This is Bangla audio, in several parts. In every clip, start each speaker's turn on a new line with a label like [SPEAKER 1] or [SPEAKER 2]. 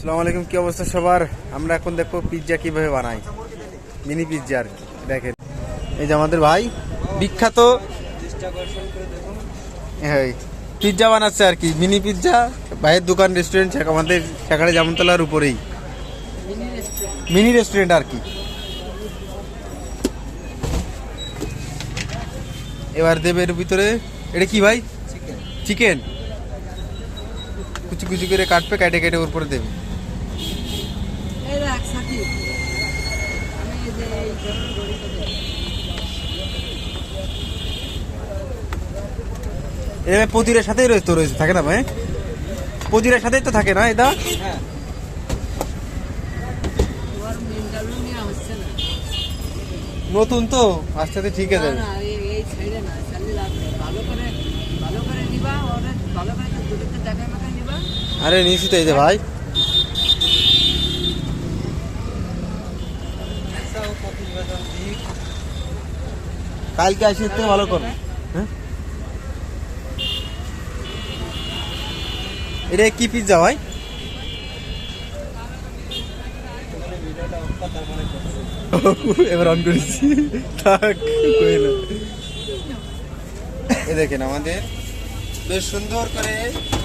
[SPEAKER 1] আসসালামু আলাইকুম কি অবস্থা সবার? আমরা এখন দেখব পিৎজা কীভাবে বানাই। মিনি পিৎজা আর কি দেখেন। এই যে আমাদের ভাই বিখ্যাত। হ্যাঁ পিৎজা বানাচ্ছে আর কি মিনি পিৎজা ভাইয়ের দোকান রেস্টুরেন্ট আমাদের সেখানে জামতলার উপরেই। মিনি রেস্টুরেন্ট আর কি। এবার দেবে এর ভিতরে এটা কি ভাই? চিকেন কুচি কুচি করে কাটবে কেটে কেটে ওর উপরে দেবে
[SPEAKER 2] এই দেখ সাকিব আমি এই যে এই ধরুন গড়িতে দেখ।
[SPEAKER 1] পতিরের সাথেই রয়েছে তো রয়েছে থাকে না ভাই? পতিরের সাথেই তো থাকে না এটা? নতুন তো আস্তে আস্তে ঠিক আছে।
[SPEAKER 2] না, না, এই- যে সাইডে না সাইডে লাগবে ভালো করে ভালো করে নিবা ওরে ভালো করে দুটোতে দেখা মাখা নিবা
[SPEAKER 1] আরে নিশ্চিত তো এই যে ভাই কালকে আসি থেকে ভালো কর। হ্যাঁ? এটা কি পিৎজা ভাই? এবার অন করেছি। এ দেখেন আমাদের বেশ সুন্দর করে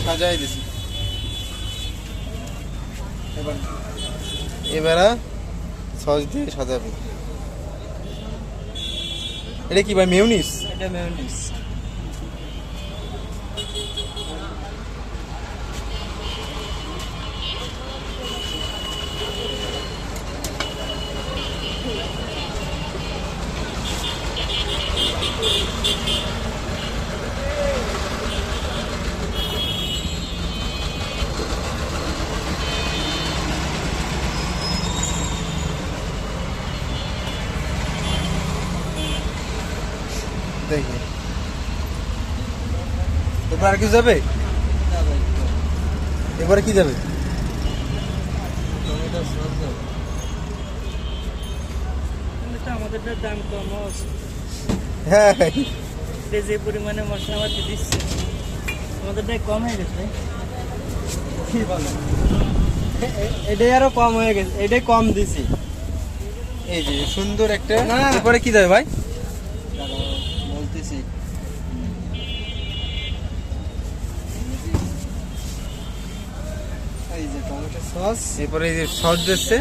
[SPEAKER 1] সাজাই দিছি। এবার, এবারে সস দিয়ে সাজাবে। এটা কি ভাই মেয়নিস
[SPEAKER 2] এটা মেয়োনিজ
[SPEAKER 1] দেখি। এবার আর কি যাবে? এবারে কি যাবে?
[SPEAKER 2] আমাদেরটার দাম কম
[SPEAKER 1] হ্যাঁ।
[SPEAKER 2] এটা যে পরিমাণে মশলাপাতি দিচ্ছে আমাদেরটাই কম হয়ে গেছে।
[SPEAKER 3] কি বলো এটাই আরও কম হয়ে গেছে এটাই কম দিছি।
[SPEAKER 1] এই যে সুন্দর একটা
[SPEAKER 3] না।
[SPEAKER 1] এরপরে কি যাবে ভাই?
[SPEAKER 3] বলতেছি এই যে টমেটো সস।
[SPEAKER 1] এরপরে এই যে সস দিচ্ছে।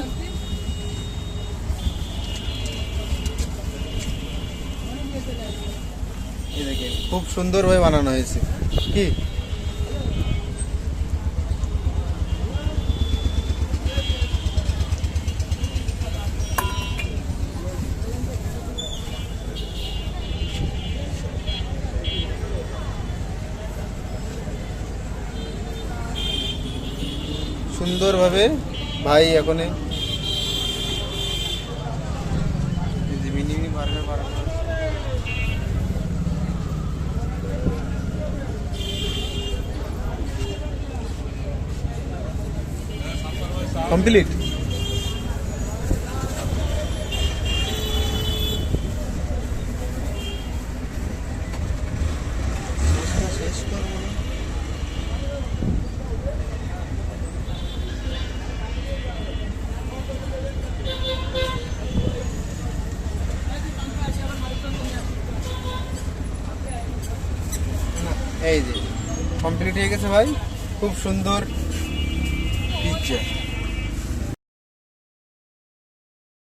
[SPEAKER 1] খুব সুন্দরভাবে বানানো হয়েছে। কি? সুন্দরভাবে ভাই এখন কমপ্লিট এই যে কমপ্লিট হয়ে গেছে ভাই। খুব সুন্দর পিৎজা